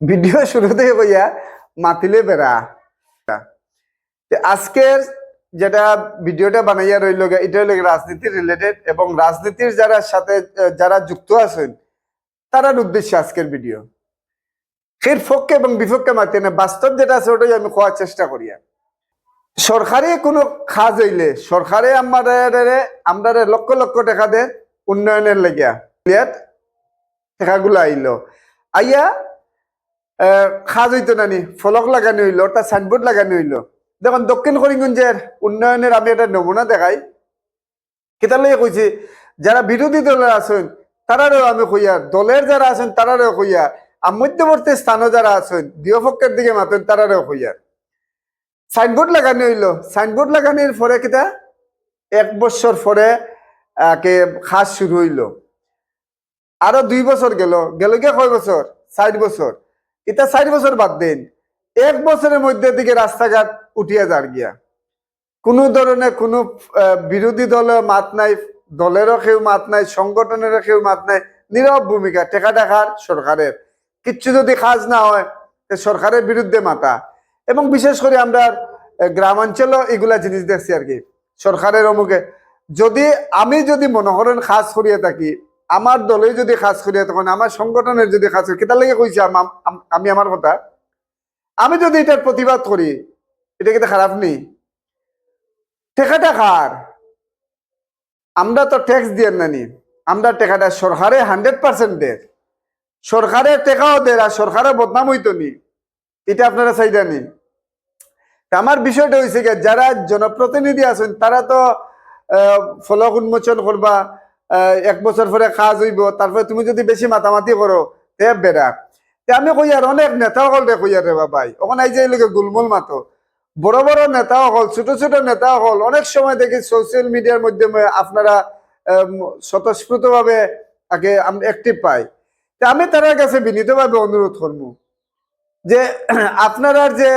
Video শুরুতে কইয়া মাতিলে বেড়া। আজকের যেটা ভিডিওটা বানাইয়া রইল এটা হলো রাজনীতি রিলেটেড এবং রাজনীতির যারা সাথে যারা যুক্ত আছেন, তারার উদ্দেশ্যে আজকের ভিডিও। এর পক্ষে এবং বিপক্ষে মাতি না বাস্তব যেটা আছে ওটাই আমি খোয়ার চেষ্টা করি সরকারি কোনো কাজ হইলে, সরকারে আমাদের আমরা লক্ষ লক্ষ টাকা দেয় উন্নয়নের লেগিয়া। টাকাগুলো আইলো। আইয়া খাজ হইতো নানি, ফলক লাগানো হইল, অর্থাৎ সাইনবোর্ড লাগানো হইল। দেখুন, দক্ষিণ করিমগঞ্জের উন্নয়নের আমি একটা নমুনা দেখাই। কেতালে কইছি, যারা বিরোধী দলের আছেন, তারারও আমি কইয়া, দলের যারা আছেন, তারারও কইয়া, আর মধ্যবর্তী স্থানে যারা আছেন দুপক্ষের দিকে মাতেন, তারারও কইয়া। সাইনবোর্ড লাগানো হইল। সাইনবোর্ড লাগানোর পরে কিতা? এক বছর পরে কে খাস শুরু হইল। আরও দুই বছর গেল। গেল গিয়ে কয় বছর? ষাট বছর। এটা ষাট বছর বাদ দিন। এক বছরের মধ্যে দিকে রাস্তাঘাট উঠিয়া যার গিয়া। কোনো ধরনের কোনো বিরোধী দলের মাত নাই, দলেরও কেউ মাত নাই, সংগঠনেরও কেউ মাত নাই, নীরব ভূমিকা টেকা টাকার সরকারের। কিচ্ছু যদি কাজ না হয় সরকারের বিরুদ্ধে মাতা। এবং বিশেষ করে আমরা গ্রামাঞ্চলও এগুলা জিনিস দেখছি আর কি। সরকারের অমুকে। যদি আমি যদি মনে করেন কাজ করিয়া থাকি আমার দলে যদি কাজ করিয়া তখন আমার সংগঠনের যদি কাজ করি, কেতার লাগে কইছি আম- আম- আমি আমার কথা? আমি যদি এটার প্রতিবাদ করি, এটা কিন্তু খারাপ নেই টেকাটা কার? আমরা তো ট্যাক্স দিয়ে নানি আমরা টেকাটা সরকারে হান্ড্রেড পার্সেন্ট দেয় সরকারের টেকাও দেয় আর সরকারের বদনাম হইতো নি। এটা আপনারা চাইদা নি। তা আমার বিষয়টা হয়েছে যারা জনপ্রতিনিধি আছেন, তারা তো ফলক উন্মোচন করবা এক বছর পরে কাজ হইব, তারপরে তুমি যদি বেশি মাতামাতি করো, তে বেড়া। তে আমি কই আর অনেক নেতা হল রে কই রে বাবাই ওখানে এই যে লোকে গুলমুল মাতো। বড় বড় নেতা হল, ছোট ছোট নেতা হল, অনেক সময় দেখি সোশ্যাল মিডিয়ার মাধ্যমে আপনারা স্বতঃস্ফূর্ত ভাবে আগে অ্যাক্টিভ পাই তা আমি তার কাছে বিনীতভাবে অনুরোধ করব যে, আপনারা যে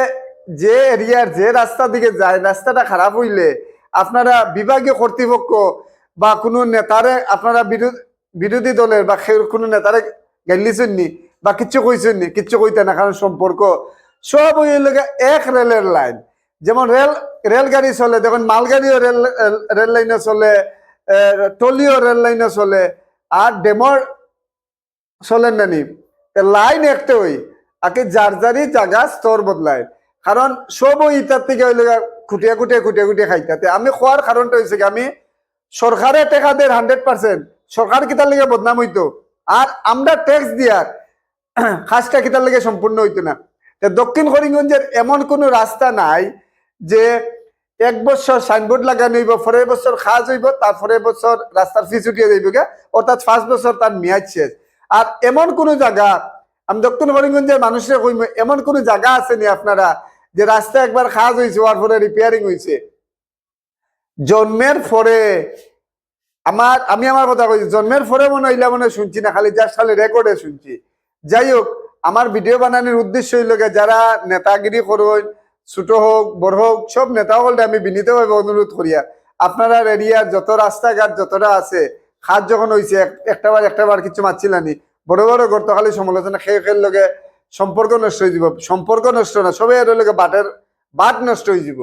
যে এরিয়ার যে রাস্তা দিকে যায়, রাস্তাটা খারাপ হইলে আপনারা বিভাগীয় কর্তৃপক্ষ বা কোনো নেতারে আপনারা বিরোধী দলের বা কোনো নেতারে গেলিছেন নি বা কিচ্ছু কইছেন নি কিচ্ছু কইতে না, কারণ সম্পর্ক। সব ওই লোকে এক রেলের লাইন। যেমন রেল রেলগাড়ি চলে, দেখুন মালগাড়িও রেল রেল লাইনে চলে টলিও রেল লাইনে চলে, আর ডেমর চলেন নানি লাইন একটা ওই, আগে যার যারই জায়গা, স্তর বদলায়। কারণ সব ওই ইটার থেকে ওই লগা খুটিয়া খুটিয়া খুটিয়া খুটিয়া খাইতাতে আমি খোয়ার কারণটা হয়েছে আমি সরকারে টেকা দেয় হান্ড্রেড পার্সেন্ট। সরকার কিতার লেগে বদনাম হইতো। আর আমরা ট্যাক্স দিয়ার কাজটা কিতার লেগে সম্পূর্ণ হইতো না। দক্ষিণ করিমগঞ্জের এমন কোনো রাস্তা নাই যে এক বছর সাইনবোর্ড লাগানো হইব, পরের বছর খাজ হইব তারপরে বছর রাস্তার ফিস উঠিয়ে যাইব গে। অর্থাৎ ফার্স্ট বছর তার মেয়াদ শেষ। আর এমন কোন জায়গা, আমি দক্ষিণ করিমগঞ্জের মানুষের কইম, এমন কোন জায়গা আছে নি আপনারা যে রাস্তা একবার খাজ হয়েছে হওয়ার পরে রিপেয়ারিং হয়েছে জন্মের পরে আমার, আমি আমার কথা কইছি, জন্মের পরে মনে হইলা মনে শুনছি না, খালি যার সালে রেকর্ডে শুনছি। যাই হোক, আমার ভিডিও বানানোর উদ্দেশ্য হইল যারা নেতাগিরি করুন, ছোট হোক, বড় হোক, সব নেতা হলে আমি বিনীতভাবে অনুরোধ করিয়া, আপনারা এরিয়ার যত রাস্তাঘাট যতটা আছে, খাত যখন হয়েছে একটা বার কিছু মারছিলানি, বড় বড় গর্ত খালি সমালোচনা, খেয়ে খেয়ে লগে সম্পর্ক নষ্ট হয়ে যাব। সম্পর্ক নষ্ট না সবাই এর লগে বাটের বাট নষ্ট হয়ে যাব।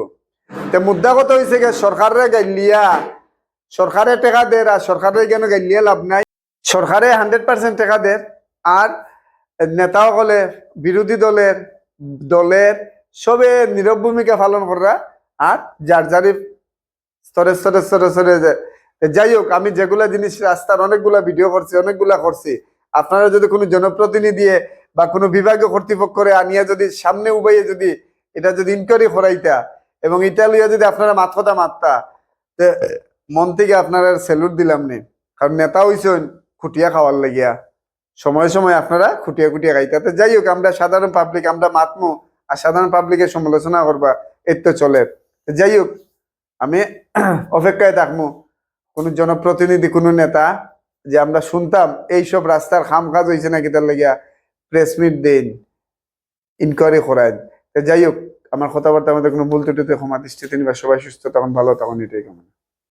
তে মুদ্রা কত হয়েছে গে? সরকারের গাইলিয়া। সরকারে টাকা দেয় আর সরকারের কেন গাইলিয়া লাভ নাই? সরকারে হান্ড্রেড পার্সেন্ট টাকা দেয় আর নেতাসকলে বিরোধী দলের দলের সবে নীরব ভূমিকা পালন করা আর যার যারি স্তরে স্তরে স্তরে স্তরে যাই হোক, আমি যেগুলা জিনিস রাস্তার অনেকগুলা ভিডিও করছি, অনেকগুলা করছি। আপনারা যদি কোনো জনপ্রতিনিধি বা কোনো বিভাগীয় কর্তৃপক্ষরে আনিয়া যদি সামনে উবাইয়ে যদি এটা যদি ইনকোয়ারি করাইতা এবং এটা যদি আপনারা মাত কথা মারতা তে মন থেকে আপনারা স্যালুট দিলাম নি। কারণ নেতা হইছেন খুটিয়া খাওয়ার লাগিয়া। সময় সময় আপনারা খুটিয়া খুটিয়া খাইতা যাই হোক, আমরা সাধারণ পাবলিক আমরা মাতমু আর সাধারণ পাবলিকের সমালোচনা করবা এর তো চলে। যাই হোক, আমি অপেক্ষায় থাকব কোন জনপ্রতিনিধি, কোন নেতা যে আমরা শুনতাম এইসব রাস্তার খাম কাজ হয়েছে নাকি তার লাগিয়া প্রেস মিট দেন ইনকোয়ারি করায় তো যাই হোক আমার কথাবার্তা আমাদের কোনো ভুল ত্রুটিতে ক্ষমা দৃষ্টি তিনি বা সবাই সুস্থ, তখন ভালো, তখন এটাই কামনা।